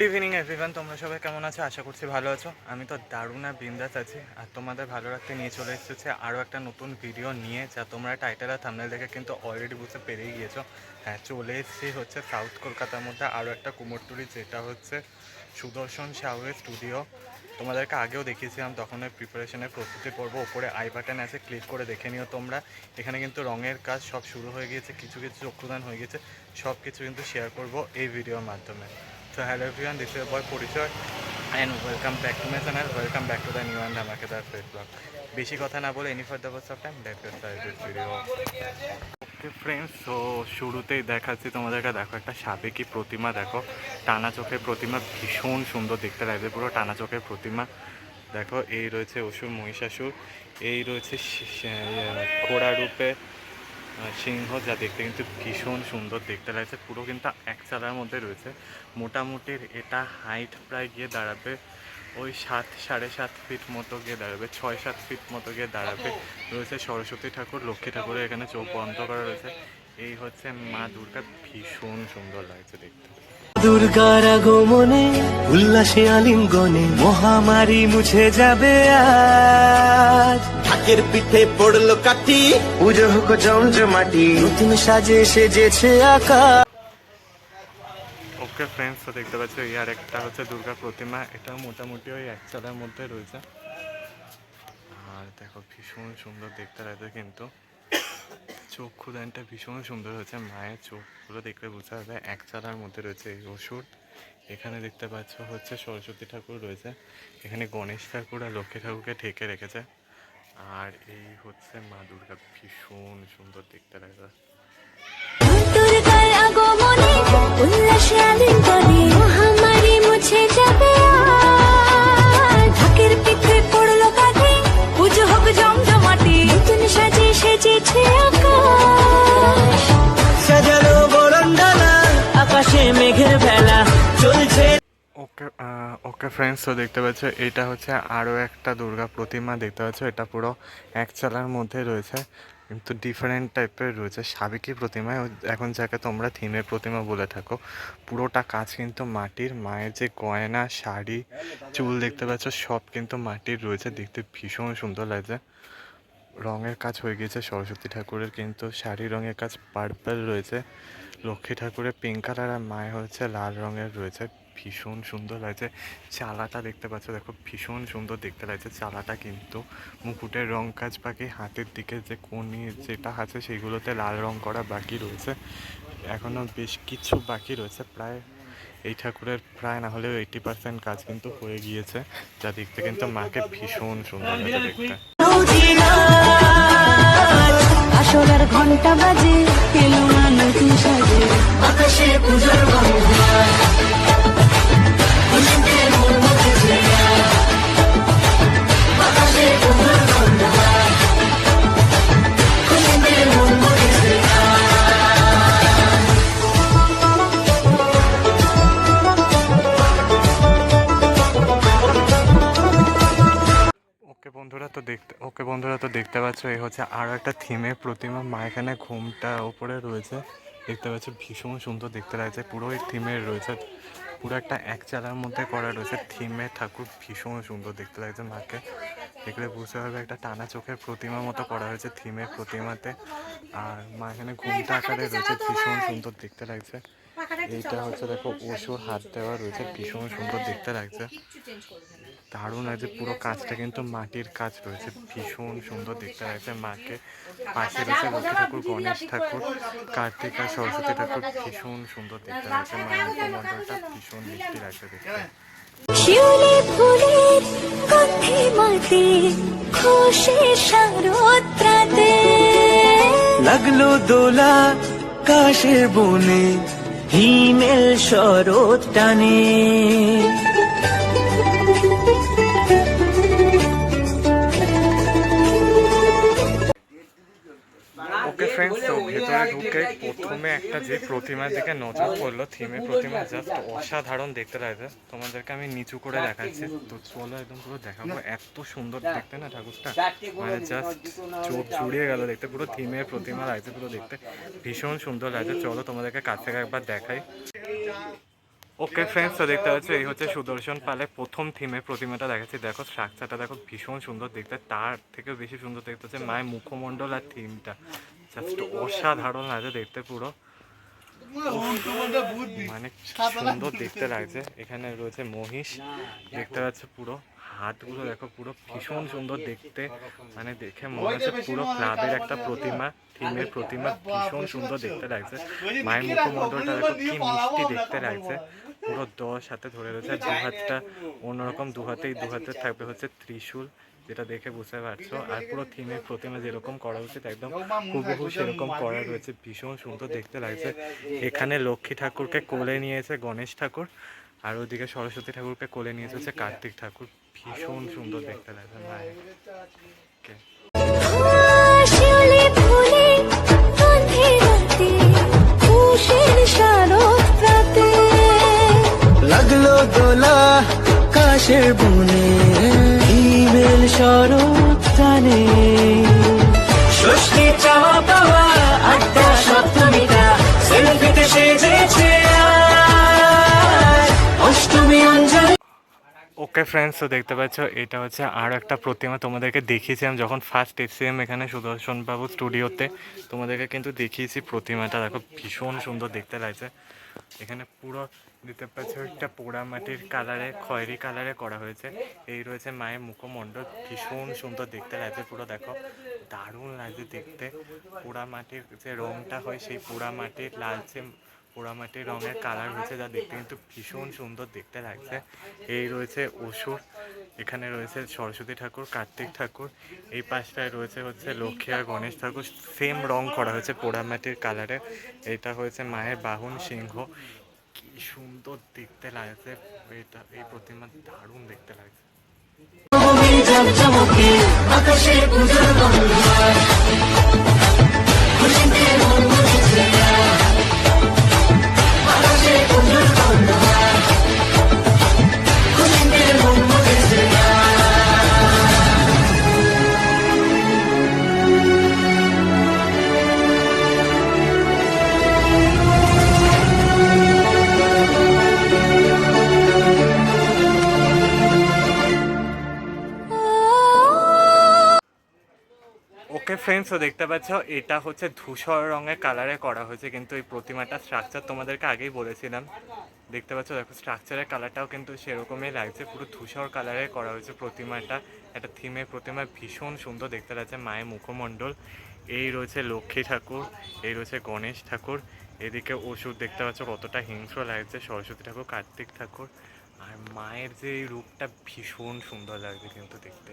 Good evening everyone তোমরা সবাই কেমন আছো? আশা করছি ভালো আছো। আমি তো দারুণ আর বিন্দাস আছি। আর তোমাদের ভালো রাখতে নিয়ে চলে এসেছে আরও একটা নতুন ভিডিও নিয়ে, যা তোমরা টাইটেল আর থামনেল দেখে কিন্তু অলরেডি বুঝতে পেরেই গিয়েছো। হ্যাঁ চলে এসেছি হচ্ছে সাউথ কলকাতার মধ্যে আরও একটা কুমোরটুলি, যেটা হচ্ছে সুদর্শন সাউয়ের স্টুডিও তোমাদেরকে আগেও দেখিয়েছিলাম, তখন ওই প্রিপারেশনের প্রস্তুতি পর্ব। ওপরে আই বাটন আছে ক্লিক করে দেখে নিও তোমরা। এখানে কিন্তু রঙের কাজ সব শুরু হয়ে গিয়েছে, কিছু কিছু চক্ষুদান হয়ে গেছে সব কিছু কিন্তু শেয়ার করব এই ভিডিওর মাধ্যমে। So hello everyone, this is your boy Purichoy and welcome back to my channel, welcome back to the new and ধামাকেদার ফেস ব্লগ বেশি কথা না বলে any for the bus of time started video okay friends তো শুরুতেই দেখাচ্ছি তোমাদেরকে দেখো একটা সাবেকি প্রতিমা দেখো। টানা চোখের প্রতিমা ভীষণ সুন্দর দেখতে লাগছে পুরো টানা চোখের প্রতিমা। দেখো এই রয়েছে অসুর মহিষাসুর এই রয়েছে ঘোড়া রূপে সিংহ যা দেখতে কিন্তু ভীষণ সুন্দর দেখতে লাগছে। পুরো কিন্তু এক চালার মধ্যে রয়েছে। মোটামুটি এটা হাইট প্রায় গিয়ে দাঁড়াবে ওই সাত, সাড়ে সাত ফিট মতো গিয়ে দাঁড়াবে, ছয়, সাত ফিট মতো গিয়ে দাঁড়াবে। রয়েছে সরস্বতী ঠাকুর, লক্ষ্মী ঠাকুরের এখানে চোখ বন্ধ করা রয়েছে। এই হচ্ছে মা দুর্গা ভীষণ সুন্দর লাগছে দেখতে। দুর্গার আগমনে উল্লাসে আলিঙ্গনে মহামারী মুছে যাবে আজ। ঢাকের পিঠে পড়ল কাঠি। পুজো হোক জমজমাটি নতুন সাজে সেজেছে আকাশ। ওকে ফ্রেন্ডস তো দেখতে পাচ্ছ এই আর একটা হচ্ছে দুর্গা প্রতিমা। এটা মোটামুটি ওই এক চালার মধ্যে রয়েছে। আর দেখো ভীষণ সুন্দর দেখতে লাগছে কিন্তু। চক্ষুদানটা ভীষণ সুন্দর হয়েছে। মায়ের চোখগুলো দেখলে বোঝা যাবে এক চালার মধ্যে রয়েছে এই ওষুধ। এখানে দেখতে পাচ্ছ হচ্ছে সরস্বতী ঠাকুর রয়েছে। এখানে গণেশ ঠাকুর আর লক্ষ্মী ঠাকুরকে ঢেকে রেখেছে। আর এই হচ্ছে মা দুর্গা, ভীষণ সুন্দর দেখতে লাগছে। ওকে ওকে ফ্রেন্ডস তো দেখতে পাচ্ছ, এটা হচ্ছে আরও একটা দুর্গা প্রতিমা, দেখতে পাচ্ছ, এটা পুরো এক চালার মধ্যে রয়েছে, কিন্তু ডিফারেন্ট টাইপের রয়েছে, সাবেকি প্রতিমা এখন যাকে তোমরা থিমের প্রতিমা বলে থাকো, পুরোটা কাজ কিন্তু মাটির, মায়ের যে গয়না, শাড়ি, চুল, দেখতে পাচ্ছ, সব কিন্তু মাটির রয়েছে, দেখতে ভীষণ সুন্দর লাগছে, রঙের কাজ হয়ে গিয়েছে, সরস্বতী ঠাকুরের কিন্তু শাড়ি রঙের কাজ পার্পল রয়েছে, লক্ষ্মী ঠাকুরের পিঙ্ক কালার আর মায়ের হচ্ছে লাল রঙের রয়েছে ভীষণ সুন্দর লাগছে। চালাটা দেখতে পাচ্ছ, দেখো ভীষণ সুন্দর দেখতে লাগছে চালাটা কিন্তু। মুকুটের রং কাজ বাকি, হাতের দিকে যে কোনি যেটা আছে সেইগুলোতে লাল রং করা বাকি রয়েছে। এখনও বেশ কিছু বাকি রয়েছে, প্রায় এই ঠাকুরের প্রায় না হলেও এইটি পার্সেন্ট কাজ কিন্তু হয়ে গিয়েছে। যা দেখতে কিন্তু মাকে ভীষণ সুন্দর লাগে দেখতে। ঘণ্টা বাজে আকাশে পুজোর বন্ধুয়ার পাচ্ছ এই হচ্ছে আরও একটা থিমের প্রতিমা। মা এখানে ঘুমটা ওপরে রয়েছে। দেখতে পাচ্ছ, ভীষণ সুন্দর দেখতে লাগছে। পুরো এই থিমের রয়েছে। পুরো একটা এক চালার মধ্যে করা রয়েছে। থিমে ঠাকুর ভীষণ সুন্দর দেখতে লাগছে মাকে। দেখলে বুঝতে হবে একটা টানা চোখের প্রতিমা মতো করা হয়েছে থিমের প্রতিমাতে। আর মা এখানে ঘুমটা আকারে রয়েছে, ভীষণ সুন্দর দেখতে লাগছে। এইটা হচ্ছে, দেখো ওষুর হাত দেওয়া রয়েছে, ভীষণ সুন্দর দেখতে লাগছে। দারুণ আছে পুরো কাজটা কিন্তু মাটির কাজ রয়েছে ভীষণ সুন্দর দেখতে লাগছে মাকে পাশে রয়েছে লক্ষ্মী ঠাকুর গণেশ ঠাকুর কার্তিক আর সরস্বতী ঠাকুর ভীষণ সুন্দর দেখতে লাগছে মায়ের ভীষণ মিষ্টি লাগছে দেখতে। শিউলি ফুলের গন্ধে মাতে খুশি লাগল দোলা কাশের বনে হিমেল শরৎ টানে। ঢুকে প্রথমে একটা যে প্রতিমার দিকে নজর পড়ল থিমে প্রতিমা জাস্ট অসাধারণ দেখতে লাগছে। তোমাদেরকে আমি নিচু করে দেখাচ্ছি। তো চলো একদম পুরো দেখাবো। এত সুন্দর দেখতে না ঠাকুরটা? মানে জাস্ট চোখ জুড়িয়ে গেল দেখতে, পুরো থিমের প্রতিমা লাগছে পুরো দেখতে। ভীষণ সুন্দর লাগছে। চলো তোমাদেরকে কাছ থেকে একবার দেখাই। ওকে ফ্রেন্ডস তো দেখতে পাচ্ছ, এই হচ্ছে সুদর্শন পালে প্রথম থিমের প্রতিমাটা দেখাচ্ছি। দেখো স্ট্রাকচারটা দেখো ভীষণ সুন্দর দেখতে। তার থেকেও বেশি সুন্দর দেখতে হচ্ছে মায়ের মুখমণ্ডল আর থিমটা জাস্ট অসাধারণ লাগছে দেখতে পুরো। মানে সুন্দর দেখতে লাগছে। এখানে রয়েছে মহিষ। দেখতে পাচ্ছ পুরো। হাতগুলো দেখো পুরো ভীষণ সুন্দর দেখতে। মানে দেখে মনে হচ্ছে পুরো ক্লাবের একটা প্রতিমা, থিমের প্রতিমা ভীষণ সুন্দর দেখতে লাগছে। মায়ের মুখমণ্ডলটা দেখো কি মিষ্টি দেখতে লাগছে। পুরো দশ হাতে ধরে রয়েছে, আর দু হাতটা অন্যরকম দু হাতেই দু হাতে থাকবে হচ্ছে ত্রিশূল, যেটা দেখে বুঝতে পারছ। আর পুরো থিমে প্রতিমে যেরকম করা উচিত, একদম হুবহু সেরকম করা রয়েছে। ভীষণ সুন্দর দেখতে লাগছে। এখানে লক্ষ্মী ঠাকুরকে কোলে নিয়েছে গণেশ ঠাকুর, আর ওদিকে সরস্বতী ঠাকুরকে কোলে নিয়েছে হচ্ছে কার্তিক ঠাকুর। ভীষণ সুন্দর দেখতে লাগছে। মায়ের কাশের বনে ষষ্ঠী চাওয়া পাওয়া আড্ডা সপ্তমীটা সেলফিতে সেজেছে ওকে ফ্রেন্ডস তো দেখতে পাচ্ছ, এটা হচ্ছে আরও একটা প্রতিমা তোমাদেরকে দেখিয়েছিলাম যখন ফার্স্ট এসছিলাম এখানে সুদর্শন বাবু স্টুডিওতে তোমাদেরকে কিন্তু দেখিয়েছি প্রতিমাটা, দেখো ভীষণ সুন্দর দেখতে লাগছে। এখানে পুরো দিতে পারছ একটা পোড়া মাটির কালারে খয়েরি কালারে করা হয়েছে। এই রয়েছে মায়ের মুখমণ্ডল। ভীষণ সুন্দর দেখতে লাগছে পুরো, দেখো। দারুণ লাগছে দেখতে। পোড়া মাটির যে রংটা হয়, সেই পোড়া মাটির লালচে পোড়ামাটির রঙের কালার হয়েছে যা দেখতে কিন্তু ভীষণ সুন্দর দেখতে লাগছে। এই রয়েছে অসুর। এখানে রয়েছে সরস্বতী ঠাকুর, কার্তিক ঠাকুর। এই পাশটায় রয়েছে হচ্ছে লক্ষ্মী আর গণেশ ঠাকুর। সেম রং করা হয়েছে পোড়ামাটির কালারে এটা হয়েছে মায়ের বাহন সিংহ। কি সুন্দর দেখতে লাগছে। এটা এই প্রতিমা দারুণ দেখতে লাগছে। ওকে ফ্রেন্ডস তো দেখতে পাচ্ছ। এটা হচ্ছে ধূসর রঙের কালারে করা হয়েছে, কিন্তু এই প্রতিমাটা স্ট্রাকচার তোমাদেরকে আগেই বলেছিলাম। দেখতে পাচ্ছ, দেখো স্ট্রাকচারের কালারটাও কিন্তু সেরকমই লাগছে, পুরো ধূসর কালারে করা হয়েছে প্রতিমাটা। একটা থিমের প্রতিমা, ভীষণ সুন্দর দেখতে লাগছে, মায়ের মুখমণ্ডল। এই রয়েছে লক্ষ্মী ঠাকুর, এই রয়েছে গণেশ ঠাকুর। এদিকে ওষুধ দেখতে পাচ্ছ, কতটা হিংস্র লাগছে, সরস্বতী ঠাকুর, কার্তিক ঠাকুর। আর মায়ের যে এই রূপটা ভীষণ সুন্দর লাগছে কিন্তু দেখতে।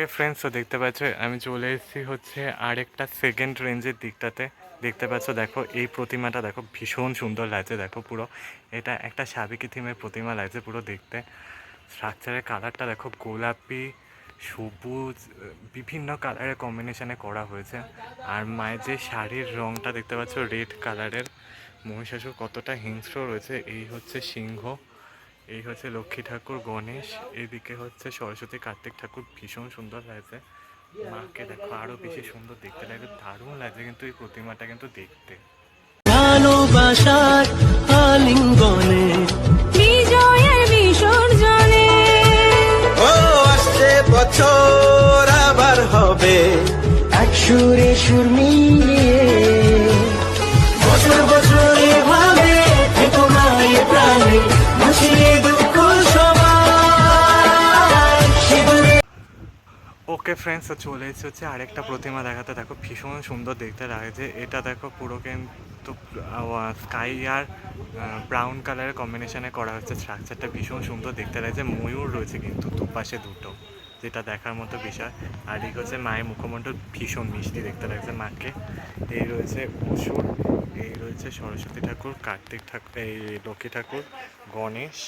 ওকে ফ্রেন্ডস তো দেখতে পাচ্ছ, আমি চলে এসেছি হচ্ছে আরেকটা সেকেন্ড রেঞ্জের দিকটাতে। দেখতে পাচ্ছ, দেখো, এই প্রতিমাটা দেখো ভীষণ সুন্দর লাগছে, দেখো পুরো। এটা একটা সাবেকি থিমের প্রতিমা লাগছে পুরো দেখতে। স্ট্রাকচারের কালারটা দেখো গোলাপি, সবুজ, বিভিন্ন কালারের কম্বিনেশনে করা হয়েছে। আর মায়ের যে শাড়ির রংটা দেখতে পাচ্ছ রেড কালারের মহিষাসুর কতটা হিংস্র রয়েছে, এই হচ্ছে সিংহ। এই হচ্ছে লক্ষ্মী ঠাকুর গণেশ এদিকে হচ্ছে সরস্বতী কার্তিক ঠাকুর ভীষণ সুন্দর লাগছে। মাকে দেখো আরও বেশি সুন্দর দেখতে লাগে দারুণ লাগছে কিন্তু এই প্রতিমাটা কিন্তু দেখতে। ভালোবাসার আলিঙ্গনে বিজয় বিসর্জনে। ও আসছে বছর আবার হবে। এক সুরে সুর মিলিয়ে ওকে ফ্রেন্ডস চলে এসেছে হচ্ছে আরেকটা প্রতিমা দেখাতে। দেখো ভীষণ সুন্দর দেখতে লাগছে। এটা দেখো পুরো কিন্তু স্কাই আর ব্রাউন কালারের কম্বিনেশনে করা হচ্ছে। স্ট্রাকচারটা ভীষণ সুন্দর দেখতে লাগছে। ময়ূর রয়েছে কিন্তু দুপাশে দুটো, যেটা দেখার মতো বিষয়। আর এই হচ্ছে মায়ের মুখমণ্ডল, ভীষণ মিষ্টি দেখতে লাগছে মাকে। এই রয়েছে অসুর, এই রয়েছে সরস্বতী ঠাকুর, কার্তিক ঠাকুর, এই লক্ষ্মী ঠাকুর, গণেশ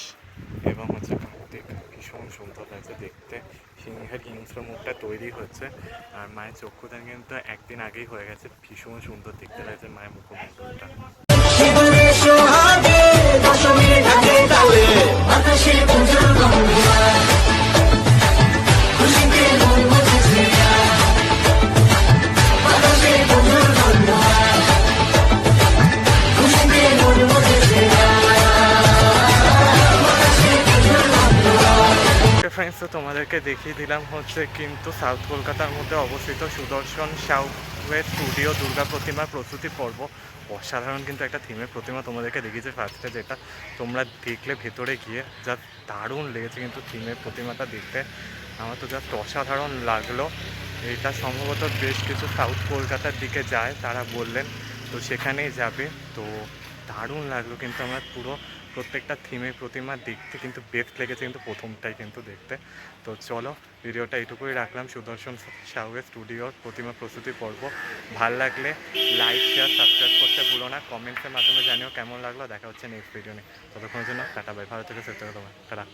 এবং হচ্ছে কার্তিক ভীষণ সুন্দর লাগছে দেখতে। সিংহের হিংস্র মুখটা তৈরি হচ্ছে। আর মায়ের চক্ষুদান কিন্তু একদিন আগেই হয়ে গেছে। ভীষণ সুন্দর দেখতে লাগছে মায়ের মুখমণ্ডলটা। তোমাদেরকে দেখিয়ে দিলাম হচ্ছে কিন্তু সাউথ কলকাতার মধ্যে অবস্থিত সুদর্শন সাউথওয়ের স্টুডিও দুর্গা প্রতিমার প্রস্তুতি পর্ব। অসাধারণ কিন্তু একটা থিমের প্রতিমা তোমাদেরকে দেখিয়েছে ফার্স্টে যেটা তোমরা দেখলে ভেতরে গিয়ে। যা দারুণ লেগেছে কিন্তু থিমের প্রতিমাটা দেখতে। আমার তো জাস্ট অসাধারণ লাগল। এটা সম্ভবত বেশ কিছু সাউথ কলকাতার দিকে যায়, তারা বললেন, তো সেখানেই যাবে। তো দারুণ লাগল কিন্তু আমার পুরো প্রত্যেকটা থিমে প্রতিমা দেখতে কিন্তু বেস্ট লেগেছে কিন্তু প্রথমটাই কিন্তু দেখতে। তো চলো, ভিডিওটা এইটুকুই রাখলাম। সুদর্শন সাউয়ের স্টুডিওর প্রতিমা প্রস্তুতি পর্ব। ভালো লাগলে লাইক শেয়ার সাবস্ক্রাইব করতে ভুলো না। কমেন্টসের মাধ্যমে জানিও কেমন লাগল। দেখা হচ্ছে নেক্সট ভিডিও নিয়ে। ততক্ষণের জন্য টাটা বাই ভালো থেকে সেটা তোমার। টাটা।